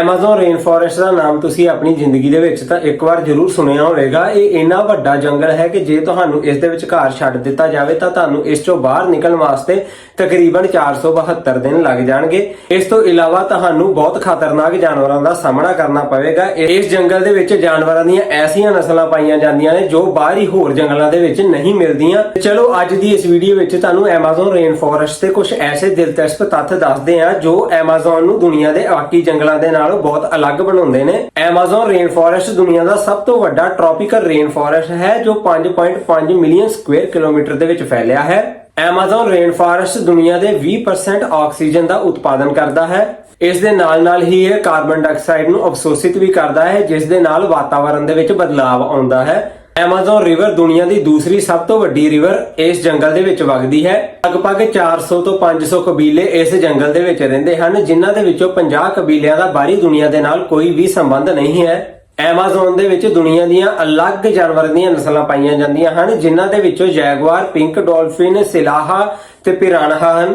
Amazon rain forest ਦਾ ਨਾਮ ਤੁਸੀਂ ਆਪਣੀ ਜ਼ਿੰਦਗੀ ਦੇ ਵਿੱਚ ਤਾਂ ਇੱਕ ਵਾਰ ਜ਼ਰੂਰ ਸੁਣਿਆ ਹੋਵੇਗਾ। ਇਹ ਇੰਨਾ ਵੱਡਾ ਜੰਗਲ ਹੈ ਕਿ ਜੇ ਤੁਹਾਨੂੰ ਇਸ ਦੇ ਵਿੱਚ ਘਰ ਛੱਡ ਦਿੱਤਾ ਜਾਵੇ ਤਾਂ ਤੁਹਾਨੂੰ ਇਸ ਚੋਂ ਬਾਹਰ ਨਿਕਲਣ ਵਾਸਤੇ ਤਕਰੀਬਨ 472 ਦਿਨ ਲੱਗ ਜਾਣਗੇ। ਇਸ ਤੋਂ ਇਲਾਵਾ ਤੁਹਾਨੂੰ ਬਹੁਤ ਖਤਰਨਾਕ ਜਾਨਵਰਾਂ ਦਾ ਸਾਹਮਣਾ ਕਰਨਾ ਪਵੇਗਾ। ਇਸ ਜੰਗਲ ਦੇ ਵਿੱਚ ਜਾਨਵਰਾਂ ਦੀਆਂ ਐਸੀਆਂ ਨਸਲਾਂ ਪਾਈਆਂ ਜਾਂਦੀਆਂ ਨੇ ਜੋ ਬਾਹਰੀ ਹੋਰ ਜੰਗਲਾਂ ਦੇ ਵਿੱਚ ਨਹੀਂ ਮਿਲਦੀਆਂ। ਚਲੋ, ਅੱਜ ਦੀ ਇਸ ਵੀਡੀਓ ਵਿੱਚ ਤੁਹਾਨੂੰ Amazon ਰੇਨ ਫੋਰੈਸਟ ਤੇ ਕੁਝ ਐਸੇ ਦਿਲਚਸਪ ਤੱਥ ਦੱਸਦੇ ਹਾਂ ਜੋ Amazon ਨੂੰ ਦੁਨੀਆ ਦੇ ਬਾਕੀ ਜੰਗਲਾਂ ਦੇ ਨਾਲ ਬਹੁਤ ਅਲੱਗ ਬਣਾਉਂਦੇ ਨੇ। Amazon ਰੇਨ ਫੋਰੈਸਟ ਦੁਨੀਆ ਦਾ ਸਭ ਤੋਂ ਵੱਡਾ ਟ੍ਰੋਪੀਕਲ ਰੇਨ ਫੋਰੈਸਟ ਹੈ, ਜੋ 5.5 ਮਿਲੀਅਨ ਸਕੁਅਰ ਕਿਲੋਮੀਟਰ ਦੇ ਵਿੱਚ ਫੈਲਿਆ ਹੈ। Amazon ਰੇਨ ਫੋਰੈਸਟ ਦੁਨੀਆ ਦੇ 20% ਆਕਸੀਜਨ ਦਾ ਉਤਪਾਦਨ ਕਰਦਾ ਹੈ। ਇਸ ਦੇ ਨਾਲ-ਨਾਲ ਹੀ ਇਹ ਕਾਰਬਨ ਡਾਈਆਕਸਾਈਡ ਨੂੰ ਅਵਸ਼ੋਸ਼ਿਤ ਵੀ ਕਰਦਾ ਹੈ, ਜਿਸ ਦੇ ਨਾਲ ਵਾਤਾਵਰਣ ਦੇ ਵਿੱਚ ਬਦਲਾਅ ਆਉਂਦਾ ਹੈ। Amazon ਰਿਵਰ ਦੁਨੀਆ ਦੀ ਦੂਸਰੀ ਸਭ ਤੋਂ ਵੱਡੀ ਰਿਵਰ ਇਸ ਜੰਗਲ ਦੇ ਵਿੱਚ ਵਗਦੀ ਹੈ। ਲਗਭਗ 400 ਤੋਂ 500 ਕਬੀਲੇ ਇਸ ਜੰਗਲ ਦੇ ਵਿੱਚ ਰਹਿੰਦੇ ਹਨ ਜਿਨ੍ਹਾਂ ਦੇ ਵਿੱਚੋਂ 50 ਕਬੀਲਿਆਂ ਦਾ ਬਾਹਰੀ ਦੁਨੀਆ ਦੇ ਨਾਲ ਕੋਈ ਵੀ ਸੰਬੰਧ ਨਹੀਂ ਹੈ। Amazon ਦੇ ਵਿੱਚ ਦੁਨੀਆ ਦੀਆਂ ਅਲੱਗ ਜਾਨਵਰ ਦੀਆਂ ਨਸਲਾਂ ਪਾਈਆਂ ਜਾਂਦੀਆਂ ਹਨ ਜਿਨ੍ਹਾਂ ਦੇ ਵਿੱਚੋਂ ਜੈਗਵਾਰ ਪਿੰਕ ਡਾਲਫਿਨ, ਸਿਲਾਹਾ ਤੇ ਪਿਰਾਨਹਾ ਹਨ।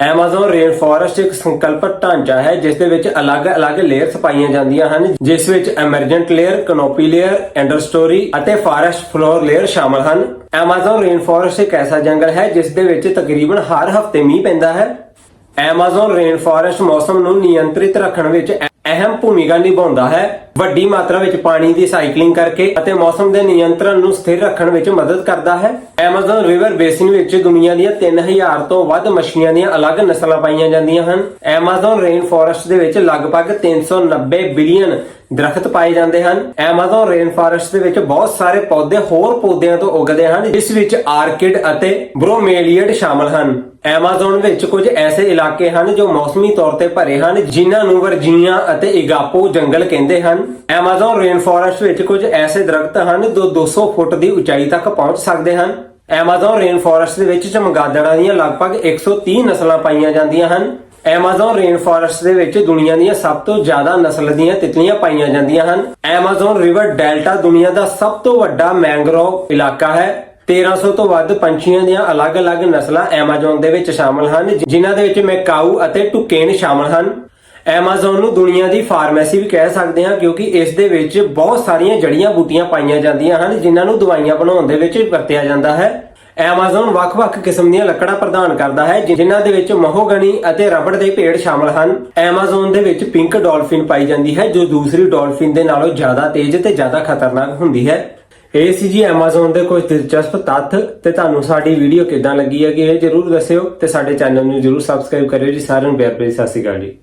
Amazon ਰੇਨ ਇੱਕ ਸੰਕਲਪਿਤ ਢਾਂਚਾ ਹੈ ਜਿਸ ਦੇ ਵਿੱਚ ਅਲੱਗ-ਅਲੱਗ ਲੇਅਰਸ ਪਾਈਆਂ ਜਾਂਦੀਆਂ ਹਨ ਜਿਸ ਵਿੱਚ emergent layer, canopy layer, understory ਅਤੇ ਫਾਰੈਸਟ ਫਲੋਰ ਲੇਅਰ ਸ਼ਾਮਲ ਹਨ। Amazon ਰੇਨ ਫੋਰੈਸਟ ਇੱਕ ਐਸਾ ਜੰਗਲ ਹੈ ਜਿਸ ਦੇ ਵਿੱਚ ਤਕਰੀਬਨ ਹਰ ਹਫ਼ਤੇ ਮੀਂਹ ਪੈਂਦਾ ਹੈ। Amazon ਰੇਨ ਫੋਰੈਸਟ ਮੌਸਮ ਨੂੰ ਨਿਯੰਤਰਿਤ ਰੱਖਣ ਵਿੱਚ ਅਹਿਮ ਭੂਮਿਕਾ ਨਿਭਾਉਂਦਾ ਹੈ। ਵੱਡੀ ਮਾਤਰਾ ਵਿੱਚ ਪਾਣੀ ਦੀ ਸਾਈਕਲਿੰਗ ਕਰਕੇ ਅਤੇ ਮੌਸਮ ਦੇ ਨਿਯੰਤਰਣ ਨੂੰ ਸਥਿਰ ਰੱਖਣ ਵਿੱਚ ਮਦਦ ਕਰਦਾ ਹੈ। Amazon ਰਿਵਰ ਬੇਸਿਨ ਵਿੱਚ ਦੁਨੀਆ ਦੀਆਂ 3000 ਤੋਂ ਵੱਧ ਮੱਛੀਆਂ ਦੀਆਂ ਅਲੱਗ ਨਸਲਾਂ ਪਾਈਆਂ ਜਾਂਦੀਆਂ ਹਨ। Amazon ਰੇਨ ਫੋਰੈਸਟ ਦੇ ਵਿੱਚ ਲਗਭਗ 390 ਬਿਲੀਅਨ ਦਰਖਤ ਪਾਏ ਜਾਂਦੇ ਹਨ। Amazon ਰੇਨ ਫੋਰੈਸਟ ਦੇ ਵਿੱਚ ਬਹੁਤ ਸਾਰੇ ਪੌਦੇ ਹੋਰ ਪੌਦਿਆਂ ਤੋਂ ਉਗਦੇ ਹਨ, ਜਿਸ ਵਿੱਚ ਆਰਕਿਡ ਅਤੇ ਬ੍ਰੋਮੇਲੀਅਡ ਸ਼ਾਮਲ ਹਨ। ਐਮਾਜ਼ੋਨ ਵਿੱਚ ਕੁਝ ਐਸੇ ਇਲਾਕੇ ਹਨ ਜੋ ਮੌਸਮੀ ਤੌਰ ਤੇ ਭਰੇ ਹਨ, ਜਿਨ੍ਹਾਂ ਨੂੰ ਵਰਜੀਨੀਆ ਅਤੇ ਇਗਾਪੋ ਜੰਗਲ ਕਹਿੰਦੇ ਹਨ। ਐਮਾਜ਼ੋਨ ਰੇਨ ਫੋਰੈਸਟ ਵਿੱਚ ਕੁਝ ਐਸੇ ਦਰਖਤ ਹਨ ਜੋ 200 ਫੁੱਟ ਦੀ ਉਚਾਈ ਤੱਕ ਪਹੁੰਚ ਸਕਦੇ ਹਨ। ਐਮਾਜ਼ੋਨ ਰੇਨ ਫੋਰੈਸਟ ਦੇ ਵਿੱਚ ਚਮਗਾਦੜਾਂ ਦੀਆਂ ਲਗਭਗ 130 ਨਸਲਾਂ ਪਾਈਆਂ ਜਾਂਦੀਆਂ ਹਨ। Amazon ਰੇਨ ਫੋਰੈਸਟ ਦੇ ਵਿੱਚ ਦੁਨੀਆ ਦੀਆਂ ਸਭ ਤੋਂ ਜ਼ਿਆਦਾ ਨਸਲ ਦੀਆਂ ਤਿਤਲੀਆਂ ਪਾਈਆਂ ਜਾਂਦੀਆਂ ਹਨ। Amazon ਰਿਵਰ ਡੈਲਟਾ ਦੁਨੀਆ ਦਾ ਸਭ ਤੋਂ ਵੱਡਾ ਮੈਂਗਰੋਵ ਇਲਾਕਾ ਹੈ। 1300 ਤੋਂ ਵੱਧ ਪੰਛੀਆਂ ਦੀਆਂ ਅਲੱਗ-ਅਲੱਗ ਨਸਲਾਂ Amazon ਦੇ ਵਿੱਚ ਸ਼ਾਮਲ ਹਨ ਜਿਨ੍ਹਾਂ ਦੇ ਵਿੱਚ ਮੈਕਾਊ ਅਤੇ ਟੁਕੇਨ ਸ਼ਾਮਲ ਹਨ। Amazon ਨੂੰ ਦੁਨੀਆ ਦੀ ਫਾਰਮੇਸੀ ਵੀ ਕਹਿ ਸਕਦੇ ਹਾਂ, ਕਿਉਂਕਿ ਇਸ ਦੇ ਵਿੱਚ ਬਹੁਤ ਸਾਰੀਆਂ ਜੜੀਆਂ ਬੂਟੀਆਂ ਪਾਈਆਂ ਜਾਂਦੀਆਂ ਹਨ, ਜਿਨ੍ਹਾਂ ਨੂੰ ਦਵਾਈਆਂ ਬਣਾਉਣ ਦੇ ਵਿੱਚ ਵਰਤਿਆ ਜਾਂਦਾ ਹੈ। Amazon ਵੱਖ-ਵੱਖ ਕਿਸਮ ਦੀਆਂ ਲੱਕੜਾਂ ਪ੍ਰਦਾਨ ਕਰਦਾ ਹੈ ਜਿਨ੍ਹਾਂ ਦੇ ਵਿੱਚ ਮਹੋਗਨੀ ਅਤੇ ਰਬੜ ਦੇ ਪੇੜ ਸ਼ਾਮਲ ਹਨ। Amazon ਦੇ ਵਿੱਚ ਪਿੰਕ ਡਾਲਫਿਨ ਪਾਈ ਜਾਂਦੀ ਹੈ, ਜੋ ਦੂਸਰੀ ਡਾਲਫਿਨ ਦੇ ਨਾਲੋਂ ਜ਼ਿਆਦਾ ਤੇਜ਼ ਤੇ ਜ਼ਿਆਦਾ ਖਤਰਨਾਕ ਹੁੰਦੀ ਹੈ। ਇਹ ਸੀ ਜੀ Amazon ਦੇ ਕੁਝ ਦਿਲਚਸਪ ਤੱਥ ਤੇ ਤੁਹਾਨੂੰ ਸਾਡੀ ਵੀਡੀਓ ਕਿਦਾਂ ਲੱਗੀ ਹੈ ਕਿ ਇਹ ਜਰੂਰ ਦੱਸਿਓ ਤੇ ਸਾਡੇ ਚੈਨਲ ਨੂੰ ਜਰੂਰ ਸਬਸਕ੍ਰਾਈਬ ਕਰਿਓ ਜੀ, ਸਾਰਿਆਂ ਨੂੰ ਪਿਆਰ ਭਰੀ ਸਤਿ ਸ਼੍ਰੀ ਅਕਾਲ ਜੀ।